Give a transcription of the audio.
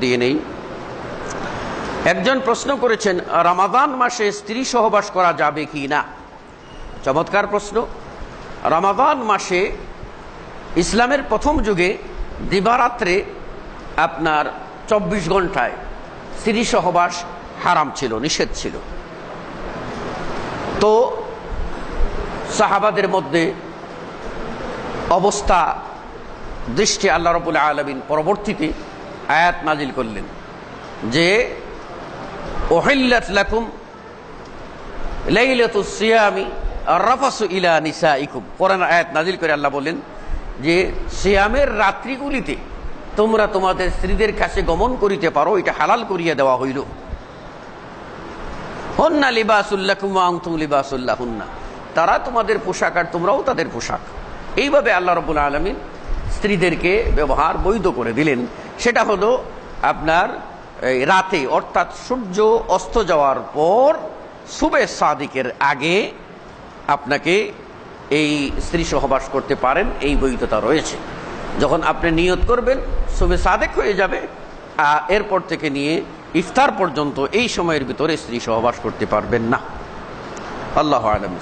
দিয়ে নেই একজন প্রশ্ন করেছেন, রামাদান মাসে স্ত্রী সহবাস করা যাবে কি না? চমৎকার প্রশ্ন। রামাদান মাসে ইসলামের প্রথম যুগে দিবারাত্রে আপনার চব্বিশ ঘন্টায় স্ত্রী সহবাস হারাম ছিল, নিষেধ ছিল। তো সাহাবাদের মধ্যে অবস্থা, দৃষ্টি আল্লাহ রবুল আলমিন পরবর্তীতে আয়াত নাজিল করলেন যে আয়াত নাজিল করে আল্লাহ বলেন যে, সিয়ামের রাত্রিগুলিতে তোমরা তোমাদের স্ত্রীদের কাছে গমন করিতে পারো, এটা হালাল করিয়া দেওয়া হইল। হন্না লিবাসুল্লাকুম আংতুম লিবাসুল্লাহ হুন্না তারা তোমাদের পোশাক আর তোমরাও তাদের পোশাক। এইভাবে আল্লাহ রবুল আলমিন স্ত্রীদেরকে ব্যবহার বৈধ করে দিলেন। সেটা হলো আপনার রাতে, অর্থাৎ সূর্য অস্ত যাওয়ার পর সুবে সাদিকের আগে আপনাকে এই স্ত্রী সহবাস করতে পারেন, এই বৈধতা রয়েছে। যখন আপনি নিয়ত করবেন সুবে সাদেক হয়ে যাবে এরপর থেকে নিয়ে ইফতার পর্যন্ত এই সময়ের ভিতরে স্ত্রী সহবাস করতে পারবেন না। আল্লাহ আলম